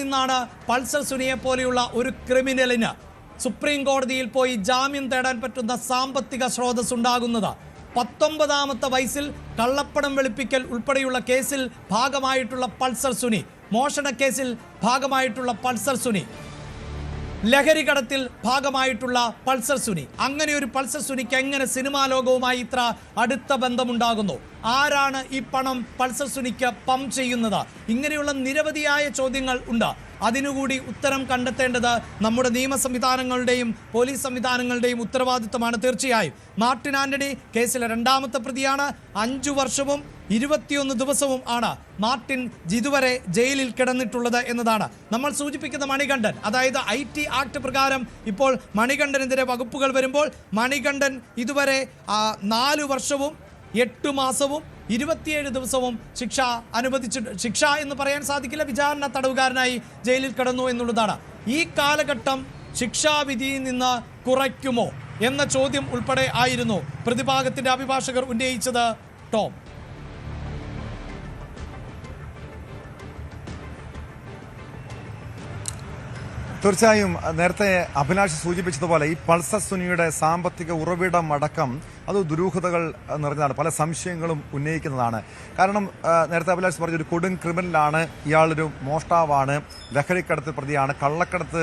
നിന്നാണ് പൾസർ സുനിയെ പോലെയുള്ള ഒരു ക്രിമിനലിന് സുപ്രീം കോടതിയിൽ പോയി ജാമ്യം തേടാൻ പറ്റുന്ന സാമ്പത്തിക സ്രോതസ് ഉണ്ടാകുന്നത് പത്തൊമ്പതാമത്തെ വയസ്സിൽ കള്ളപ്പണം വെളുപ്പിക്കൽ ഉൾപ്പെടെയുള്ള കേസിൽ ഭാഗമായിട്ടുള്ള പൾസർ സുനി മോഷണ കേസിൽ ഭാഗമായിട്ടുള്ള പൾസർ സുനി. ലഹരി കടത്തിൽ ഭാഗമായിട്ടുള്ള പൾസർ സുനി. അങ്ങനെ ഒരു പൾസർ സുനിക്ക് എങ്ങനെ സിനിമാ ലോകവുമായി ഇത്ര അടുത്ത ബന്ധമുണ്ടാകുന്നു? ആരാണ് ഈ പണം പൾസർ സുനിക്ക് പമ്പ് ചെയ്യുന്നത്? ഇങ്ങനെയുള്ള നിരവധിയായ ചോദ്യങ്ങൾ ഉണ്ട്. അതിനുകൂടി ഉത്തരം കണ്ടെത്തേണ്ടത് നമ്മുടെ നിയമ സംവിധാനങ്ങളുടെയും പോലീസ് സംവിധാനങ്ങളുടെയും ഉത്തരവാദിത്വമാണ് തീർച്ചയായും. മാർട്ടിൻ ആന്റണി കേസിലെ രണ്ടാമത്തെ പ്രതിയാണ്. അഞ്ചു വർഷവും ഇരുപത്തിയൊന്ന് ദിവസവും ആണ് മാർട്ടിൻ ജിതുവരെ ജയിലിൽ കിടന്നിട്ടുള്ളത് എന്നതാണ്. നമ്മൾ സൂചിപ്പിക്കുന്ന മണികണ്ഠൻ അതായത് ഐ ടി ആക്ട് പ്രകാരം ഇപ്പോൾ മണികണ്ഠനെതിരെ വകുപ്പുകൾ വരുമ്പോൾ മണികണ്ഠൻ ഇതുവരെ നാല് വർഷവും എട്ട് മാസവും ഇരുപത്തിയേഴ് ദിവസവും ശിക്ഷ അനുവദിച്ചിട്ട് ശിക്ഷ എന്ന് പറയാൻ സാധിക്കില്ല വിചാരണ തടവുകാരനായി ജയിലിൽ കിടന്നു എന്നുള്ളതാണ്. ഈ കാലഘട്ടം ശിക്ഷാവിധിയിൽ നിന്ന് കുറയ്ക്കുമോ എന്ന ചോദ്യം ഉൾപ്പെടെ ആയിരുന്നു പ്രതിഭാഗത്തിന്റെ അഭിഭാഷകർ ഉന്നയിച്ചത് ടോം. തീർച്ചയായും നേരത്തെ അഭിലാഷ് സൂചിപ്പിച്ചതുപോലെ ഈ പൾസർ സുനിയുടെ സാമ്പത്തിക ഉറവിടം അടക്കം അത് ദുരൂഹതകൾ നിറഞ്ഞതാണ്. പല സംശയങ്ങളും ഉന്നയിക്കുന്നതാണ്. കാരണം നേരത്തെ അഭിലാഷ് പറഞ്ഞ ഒരു കൊടും ക്രിമിനലാണ് ഇയാളൊരു മോഷ്ടാവാണ് ലഹരിക്കടത്ത് പ്രതിയാണ് കള്ളക്കടത്ത്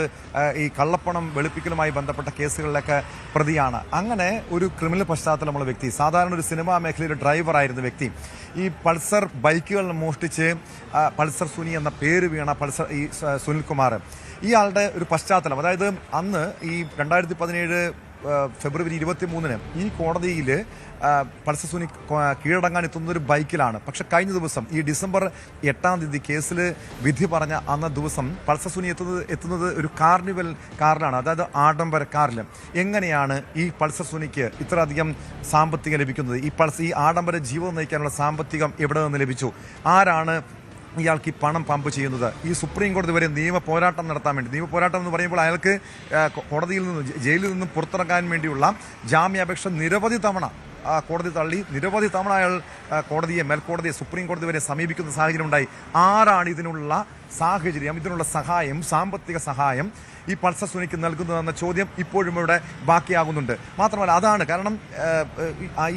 ഈ കള്ളപ്പണം വെളുപ്പിക്കലുമായി ബന്ധപ്പെട്ട കേസുകളിലൊക്കെ പ്രതിയാണ്. അങ്ങനെ ഒരു ക്രിമിനൽ പശ്ചാത്തലമുള്ള വ്യക്തി സാധാരണ ഒരു സിനിമാ മേഖലയിലെ ഡ്രൈവറായിരുന്ന വ്യക്തി ഈ പൾസർ ബൈക്കുകൾ മോഷ്ടിച്ച് പൾസർ സുനി എന്ന പേര് വീണ പൾസർ ഈ സുനിൽകുമാർ ഇയാളുടെ ഒരു പശ്ചാത്തലം. അതായത് അന്ന് ഈ രണ്ടായിരത്തി പതിനേഴ് ഫെബ്രുവരി ഇരുപത്തി മൂന്നിന് ഈ കോടതിയിൽ പൾസർ സുനി കൊ- കീഴടങ്ങാൻ എത്തുന്ന ഒരു ബൈക്കിലാണ്. പക്ഷെ കഴിഞ്ഞ ദിവസം ഈ ഡിസംബർ എട്ടാം തീയതി കേസിൽ വിധി പറഞ്ഞ അന്ന ദിവസം പൾസർ സുനി എത്തുന്നത് എത്തുന്നത് ഒരു കാർണിവൽ കാറിലാണ് അതായത് ആഡംബര കാറിൽ എങ്ങനെയാണ് ഈ പൾസർ സുനിക്ക് ഇത്രയധികം സാമ്പത്തികം ലഭിക്കുന്നത്? ഈ പൾസ് ഈ ആഡംബര ജീവിതം നയിക്കാനുള്ള സാമ്പത്തികം എവിടെ നിന്ന് ലഭിച്ചു? ആരാണ് ഇയാൾക്ക് ഈ പണം പമ്പ് ചെയ്യുന്നത്. ഈ സുപ്രീം കോടതി വരെ നിയമ പോരാട്ടം നടത്താൻ വേണ്ടി. നിയമ പോരാട്ടം എന്ന് പറയുമ്പോൾ അയാൾക്ക് കോടതിയിൽ നിന്ന് ജയിലിൽ നിന്നും പുറത്തിറങ്ങാൻ വേണ്ടിയുള്ള ജാമ്യാപേക്ഷ നിരവധി തവണ കോടതി തള്ളി. നിരവധി തവണ അയാൾ കോടതിയെ മേൽക്കോടതിയെ സുപ്രീം കോടതി വരെ സമീപിക്കുന്ന സാഹചര്യം ഉണ്ടായി ആരാണ് ഇതിനുള്ള സാഹചര്യം ഇതിനുള്ള സഹായം സാമ്പത്തിക സഹായം ഈ പൾസർ സുനിക്ക് നൽകുന്നതെന്ന ചോദ്യം ഇപ്പോഴും ഇവിടെ ബാക്കിയാകുന്നുണ്ട്. മാത്രമല്ല അതാണ് കാരണം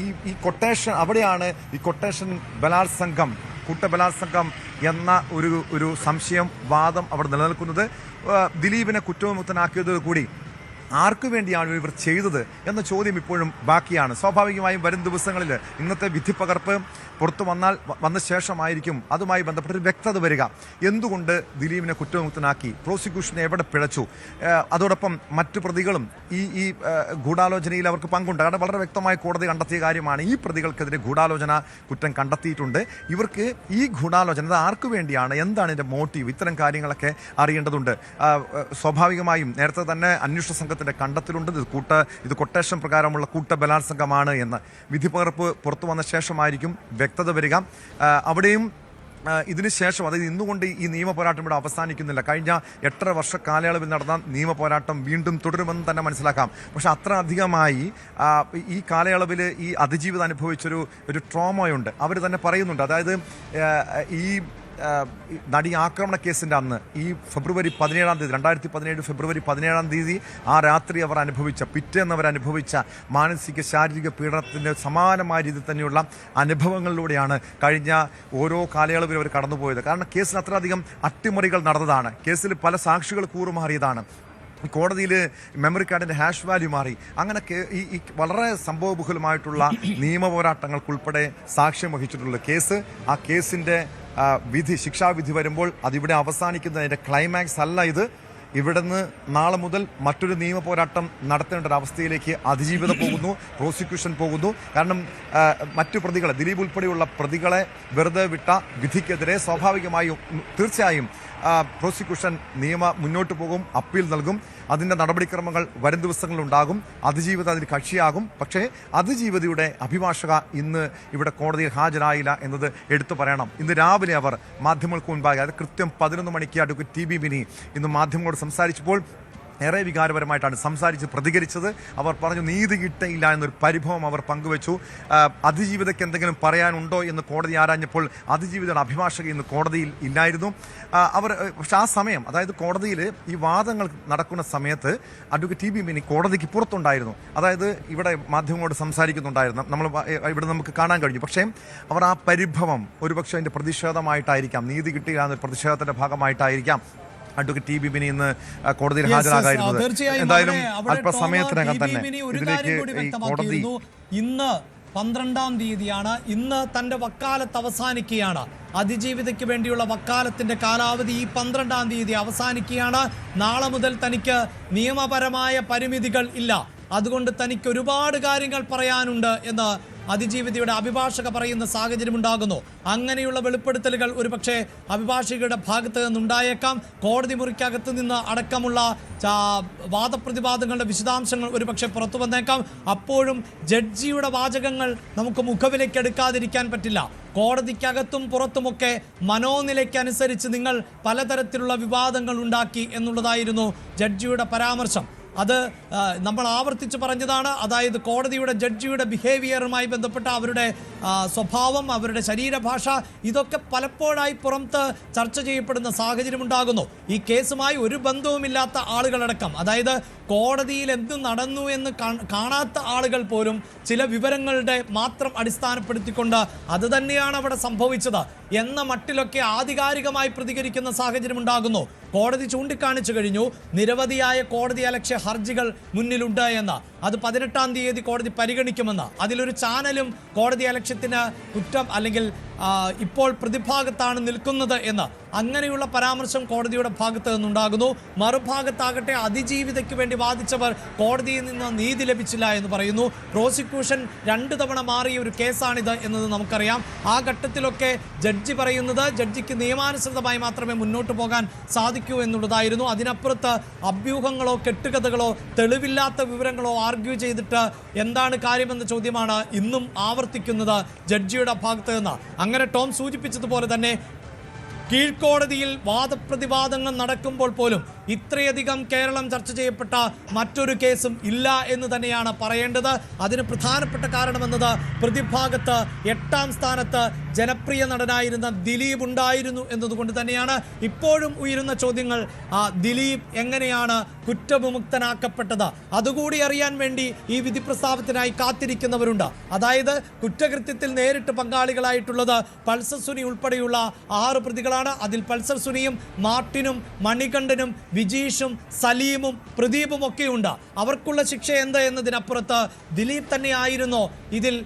ഈ ഈ കൊട്ടേഷൻ അവിടെയാണ് ഈ കൊട്ടേഷൻ ബലാത്സംഗം കൂട്ടബലാത്സംഗം എന്ന ഒരു ഒരു സംശയം വാദം അവിടെ നിലനിൽക്കുന്നത്. ദിലീപിനെ കുറ്റവിമുക്തനാക്കിയതോടു കൂടി ആർക്കു വേണ്ടിയാണ് ഇവർ ചെയ്തത് എന്ന ചോദ്യം ഇപ്പോഴും ബാക്കിയാണ്. സ്വാഭാവികമായും വരും ദിവസങ്ങളിൽ ഇന്നത്തെ വിധി പകർപ്പ് പുറത്തു വന്നാൽ വന്ന ശേഷമായിരിക്കും അതുമായി ബന്ധപ്പെട്ട ഒരു വ്യക്തത വരിക. എന്തുകൊണ്ട് ദിലീപിനെ കുറ്റവിമുക്തനാക്കി? പ്രോസിക്യൂഷനെ എവിടെ പിഴച്ചു? അതോടൊപ്പം മറ്റു പ്രതികളും ഈ ഈ ഗൂഢാലോചനയിൽ അവർക്ക് പങ്കുണ്ട്. കാരണം വളരെ വ്യക്തമായി കോടതി കണ്ടെത്തിയ കാര്യമാണ് ഈ പ്രതികൾക്കെതിരെ ഗൂഢാലോചന കുറ്റം കണ്ടെത്തിയിട്ടുണ്ട്. ഇവർക്ക് ഈ ഗൂഢാലോചന അത് ആർക്കു വേണ്ടിയാണ്? എന്താണ് ഇതിന്റെ മോട്ടീവ് ഇത്തരം കാര്യങ്ങളൊക്കെ അറിയേണ്ടതുണ്ട്. സ്വാഭാവികമായും നേരത്തെ തന്നെ അന്വേഷണ സംഘത്തിന്റെ കണ്ടെത്തലുണ്ട്. ഇത് കൂട്ട ഇത് കൊട്ടേഷൻ പ്രകാരമുള്ള കൂട്ട ബലാത്സംഗമാണ് എന്ന്. വിധി പകർപ്പ് പുറത്തു വന്ന ശേഷമായിരിക്കും വ്യക്തത വരിക. അവിടെയും ഇതിനുശേഷം അതായത് ഇന്നുകൊണ്ട് ഈ നിയമ പോരാട്ടം ഇവിടെ അവസാനിക്കുന്നില്ല. കഴിഞ്ഞ എട്ടര വർഷ കാലയളവിൽ നടന്ന നിയമ പോരാട്ടം വീണ്ടും തുടരുമെന്ന് തന്നെ മനസ്സിലാക്കാം. പക്ഷേ അത്ര അധികമായി ഈ കാലയളവിൽ ഈ അതിജീവിതം അനുഭവിച്ചൊരു ഒരു ട്രോമയുണ്ട് അവർ തന്നെ പറയുന്നുണ്ട്. അതായത് ഈ നടി ആക്രമണ കേസിന്റെ അന്ന് ഈ ഫെബ്രുവരി പതിനേഴാം തീയതി രണ്ടായിരത്തി പതിനേഴ് ഫെബ്രുവരി പതിനേഴാം തീയതി ആ രാത്രി അവർ അനുഭവിച്ച പിറ്റേന്ന് അവർ അനുഭവിച്ച മാനസിക ശാരീരിക പീഡനത്തിന്റെ സമാനമായ രീതിയിൽ തന്നെയുള്ള അനുഭവങ്ങളിലൂടെയാണ് കഴിഞ്ഞ ഓരോ കാലയളവിൽ അവർ കടന്നുപോയത്. കാരണം കേസിന് അത്രയധികം അട്ടിമറികൾ നടന്നതാണ്. കേസിൽ പല സാക്ഷികൾ കൂറുമാറിയതാണ്. കോടതിയിൽ മെമ്മറി കാർഡിന്റെ ഹാഷ് വാല്യൂ മാറി. അങ്ങനെ ഈ വളരെ സംഭവബഹുലമായിട്ടുള്ള നിയമ പോരാട്ടങ്ങൾക്കുൾപ്പെടെ സാക്ഷ്യം വഹിച്ചിട്ടുള്ള കേസ് ആ കേസിന്റെ ആ, വിധി ശിക്ഷാവിധി വരുമ്പോൾ അതിവിടെ അവസാനിക്കുന്നതിന്റെ ക്ലൈമാക്സ് അല്ല ഇത്. ഇവിടുന്ന് നാളെ മുതൽ മറ്റൊരു നിയമ പോരാട്ടം നടത്തേണ്ട ഒരു അവസ്ഥയിലേക്ക് അതിജീവിതം പോകുന്നു പ്രോസിക്യൂഷൻ പോകുന്നു. കാരണം മറ്റു പ്രതികളെ ദിലീപ് ഉൾപ്പെടെയുള്ള പ്രതികളെ വെറുതെ വിട്ട വിധിക്കെതിരെ സ്വാഭാവികമായും തീർച്ചയായും പ്രോസിക്യൂഷൻ നിയമ മുന്നോട്ട് പോകും അപ്പീൽ നൽകും. അതിന്റെ നടപടിക്രമങ്ങൾ വരും ദിവസങ്ങളിൽ ഉണ്ടാകും അതിജീവിത അതിന് കക്ഷിയാകും. പക്ഷേ അതിജീവിതയുടെ അഭിഭാഷക ഇന്ന് ഇവിടെ കോടതിയിൽ ഹാജരായില്ല എന്നത് എടുത്തു പറയണം. ഇന്ന് രാവിലെ അവർ മാധ്യമങ്ങൾക്ക് മുൻപാകെ അത് കൃത്യം പതിനൊന്ന് മണിക്ക് അഡ്വക്കേറ്റ് ടി ബി ബിനി ഇന്ന് മാധ്യമങ്ങളോട് സംസാരിച്ചപ്പോൾ ഏറെ വികാരപരമായിട്ടാണ് സംസാരിച്ച് പ്രതികരിച്ചത്. അവർ പറഞ്ഞു നീതി കിട്ടയില്ല എന്നൊരു പരിഭവം അവർ പങ്കുവച്ചു. അതിജീവിതയ്ക്ക് എന്തെങ്കിലും പറയാനുണ്ടോ എന്ന് കോടതി ആരാഞ്ഞപ്പോൾ അതിജീവിതയുടെ അഭിഭാഷക ഇന്ന് കോടതിയിൽ ഇല്ലായിരുന്നു. അവർ പക്ഷെ ആ സമയം അതായത് കോടതിയിൽ ഈ വാദങ്ങൾ നടക്കുന്ന സമയത്ത് അഡ്വക്കേറ്റ് ടി ബി മിനി കോടതിക്ക് പുറത്തുണ്ടായിരുന്നു. അതായത് ഇവിടെ മാധ്യമങ്ങളോട് സംസാരിക്കുന്നുണ്ടായിരുന്നു. നമ്മൾ ഇവിടെ നമുക്ക് കാണാൻ കഴിഞ്ഞു. പക്ഷേ അവർ ആ പരിഭവം ഒരുപക്ഷെ അതിന്റെ പ്രതിഷേധമായിട്ടായിരിക്കാം നീതി കിട്ടിയില്ല എന്നൊരു പ്രതിഷേധത്തിന്റെ ഭാഗമായിട്ടായിരിക്കാം അഡ്വക്കേറ്റ് ടി ബിബിനി ഇന്ന് കോടതിയിൽ ഹാജരാകായിരുന്നത് എന്തായാലും അല്പസമയത്തിനകം തന്നെ ഇതിലേക്ക് ഈ കോടതി ഇന്ന് പന്ത്രണ്ടാം തീയതിയാണ്. ഇന്ന് തന്റെ വക്കാലത്ത് അവസാനിക്കുകയാണ്. അതിജീവിതയ്ക്ക് വേണ്ടിയുള്ള വക്കാലത്തിന്റെ കാലാവധി ഈ പന്ത്രണ്ടാം തീയതി അവസാനിക്കുകയാണ്. നാളെ മുതൽ തനിക്ക് നിയമപരമായ പരിമിതികൾ ഇല്ല. അതുകൊണ്ട് തനിക്ക് ഒരുപാട് കാര്യങ്ങൾ പറയാനുണ്ട് എന്ന് അതിജീവിതയുടെ അഭിഭാഷക പറയുന്ന സാഹചര്യം ഉണ്ടാകുന്നു. അങ്ങനെയുള്ള വെളിപ്പെടുത്തലുകൾ ഒരുപക്ഷെ അഭിഭാഷകയുടെ ഭാഗത്ത് നിന്നുണ്ടായേക്കാം. കോടതി മുറിക്കകത്ത് നിന്ന് അടക്കമുള്ള വാദപ്രതിവാദങ്ങളുടെ വിശദാംശങ്ങൾ ഒരുപക്ഷെ പുറത്തു വന്നേക്കാം. അപ്പോഴും ജഡ്ജിയുടെ വാചകങ്ങൾ നമുക്ക് മുഖവിലേക്ക് എടുക്കാതിരിക്കാൻ പറ്റില്ല. കോടതിക്കകത്തും പുറത്തുമൊക്കെ മനോനിലയ്ക്കനുസരിച്ച് നിങ്ങൾ പലതരത്തിലുള്ള വിവാദങ്ങൾ ഉണ്ടാക്കി എന്നുള്ളതായിരുന്നു ജഡ്ജിയുടെ പരാമർശം. അത് നമ്മൾ ആവർത്തിച്ച് പറഞ്ഞതാണ്. അതായത് കോടതിയുടെ ജഡ്ജിയുടെ ബിഹേവിയറുമായി ബന്ധപ്പെട്ട അവരുടെ സ്വഭാവം അവരുടെ ശരീരഭാഷ ഇതൊക്കെ പലപ്പോഴായി പുറത്ത് ചർച്ച ചെയ്യപ്പെടുന്ന സാഹചര്യം ഉണ്ടാകുന്നു ഈ കേസുമായി ഒരു ബന്ധവുമില്ലാത്ത ആളുകളടക്കം അതായത് കോടതിയിൽ എന്ത് നടന്നു എന്ന് കാണാത്ത ആളുകൾ പോലും ചില വിവരങ്ങളുടെ മാത്രം അടിസ്ഥാനപ്പെടുത്തിക്കൊണ്ട് അത് തന്നെയാണ് അവിടെ സംഭവിച്ചത്. എന്ന മട്ടിലൊക്കെ ആധികാരികമായി പ്രതികരിക്കുന്ന സാഹചര്യം ഉണ്ടാകുന്നു കോടതി ചൂണ്ടിക്കാണിച്ചു കഴിഞ്ഞു. നിരവധിയായ കോടതി അലക്ഷ്യ ഹർജികൾ മുന്നിലുണ്ട് എന്ന്. അത് പതിനെട്ടാം തീയതി കോടതി പരിഗണിക്കുമെന്ന്. അതിലൊരു ചാനലും കോടതി അലക്ഷ്യത്തിന് കുറ്റം അല്ലെങ്കിൽ ഇപ്പോൾ പ്രതിഭാഗത്താണ് നിൽക്കുന്നത് എന്ന്. അങ്ങനെയുള്ള പരാമർശം കോടതിയുടെ ഭാഗത്ത് നിന്നുണ്ടാകുന്നു. മറുഭാഗത്താകട്ടെ അതിജീവിതയ്ക്ക് വേണ്ടി വാദിച്ചവർ കോടതിയിൽ നിന്ന് നീതി ലഭിച്ചില്ല എന്ന് പറയുന്നു. പ്രോസിക്യൂഷൻ രണ്ടു തവണ മാറിയ ഒരു കേസാണിത് എന്നത് നമുക്കറിയാം. ആ ഘട്ടത്തിലൊക്കെ ജഡ്ജി പറയുന്നത് ജഡ്ജിക്ക് നിയമാനുസൃതമായി മാത്രമേ മുന്നോട്ട് പോകാൻ സാധിക്കൂ എന്നുള്ളതായിരുന്നു. അതിനപ്പുറത്ത് അഭ്യൂഹങ്ങളോ കെട്ടുകഥകളോ തെളിവില്ലാത്ത വിവരങ്ങളോ ആർഗ്യൂ ചെയ്തിട്ട് എന്താണ് കാര്യമെന്ന ചോദ്യമാണ് ഇന്നും ആവർത്തിക്കുന്നത് ജഡ്ജിയുടെ ഭാഗത്ത് നിന്ന്. അങ്ങനെ ടോം സൂചിപ്പിച്ചതുപോലെ തന്നെ കീഴ്ക്കോടതിയിൽ വാദപ്രതിവാദങ്ങൾ നടക്കുമ്പോൾ പോലും ഇത്രയധികം കേരളം ചർച്ച ചെയ്യപ്പെട്ട മറ്റൊരു കേസും ഇല്ല എന്ന് തന്നെയാണ് പറയേണ്ടത്. അതിന് പ്രധാനപ്പെട്ട കാരണമെന്നത് പ്രതിഭാഗത്ത് എട്ടാം സ്ഥാനത്ത് ജനപ്രിയ നടനായിരുന്ന ദിലീപ് ഉണ്ടായിരുന്നു എന്നതുകൊണ്ട് തന്നെയാണ് ഇപ്പോഴും ഉയരുന്ന ചോദ്യങ്ങൾ ദിലീപ് എങ്ങനെയാണ് കുറ്റവിമുക്തനാക്കപ്പെട്ടത്? അതുകൂടി അറിയാൻ വേണ്ടി ഈ വിധി പ്രസ്താവത്തിനായി കാത്തിരിക്കുന്നവരുണ്ട്. അതായത് കുറ്റകൃത്യത്തിൽ നേരിട്ട് പങ്കാളികളായിട്ടുള്ളത് പൾസർ സുനി ഉൾപ്പെടെയുള്ള ആറ് പ്രതികളാണ്. അതിൽ പൾസർ സുനിയും മാർട്ടിനും മണികണ്ഠനും വിജീഷും സലീമും പ്രദീപും ഒക്കെയുണ്ട് അവർക്കുള്ള ശിക്ഷ എന്ത് എന്നതിനപ്പുറത്ത് ദിലീപ് തന്നെയായിരുന്നോ ഇതിൽ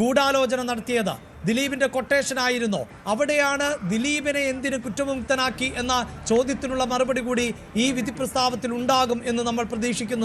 ഗൂഢാലോചന നടത്തിയത്. ദിലീപിന്റെ കൊട്ടേഷൻ ആയിരുന്നോ അവിടെയാണ് ദിലീപിനെ എന്തിന് കുറ്റമുക്തനാക്കി എന്ന ചോദ്യത്തിനുള്ള മറുപടി കൂടി ഈ വിധി പ്രസ്താവത്തിൽ ഉണ്ടാകും എന്ന് നമ്മൾ പ്രതീക്ഷിക്കുന്നത്